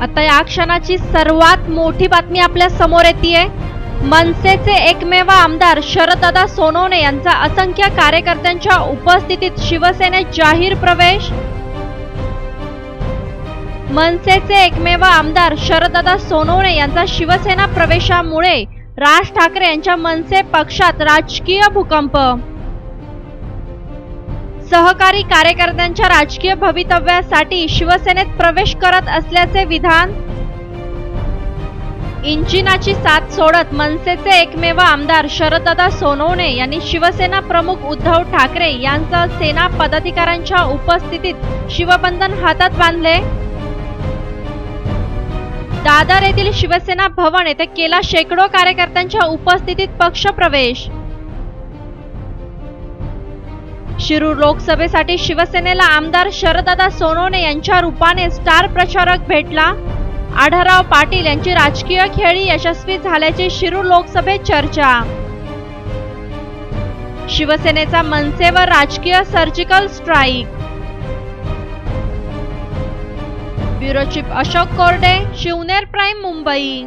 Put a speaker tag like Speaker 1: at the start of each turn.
Speaker 1: आता या क्षणाची सर्वात मोठी बातमी आपल्यासमोर येते मनसेचे एकमेव आमदार शरददादा सोनवणे यांचा असंख्य कार्यकर्त्यांच्या उपस्थितीत शिवसेनेत जाहीर प्रवेश. मनसेचे एकमेव आमदार शरददादा सोनवणे यांचा शिवसेना प्रवेशामुळे राज ठाकरे यांच्या मनसे पक्षात राजकीय भूकंप. सहकारी कार्यकर्त्यांच्या राजकीय भवितव्यासाठी शिवसेनेत प्रवेश करत असल्याचे विधान? इंजिनाची साथ सोडत मनसेचे एकमेव आमदार शरददादा सोनवणे यांनी शिवसेना प्रमुख उद्धव ठाकरे यांचा सेना पदाधिकाऱ्यांच्या उपस्थितीत शिवबंधन हातात बांधले? दादर येथील शिवसेना भवन येथे केला शेकडो कार्यकर्त्यांच्या उपस्थितीत पक्षप्रवेश शिरूर लोकसभेसाठी शिवसेनेला आमदार शरददादा सोनवणे यांच्या रूपाने स्टार प्रचारक भेटला. आढाराव पाटील यांची राजकीय खेळी यशस्वी झाल्याची शिरूर लोकसभेत चर्चा. शिवसेनेचा मनसेवर राजकीय surgical strike. Bureau chief Ashok Korde Shivner prime Mumbai.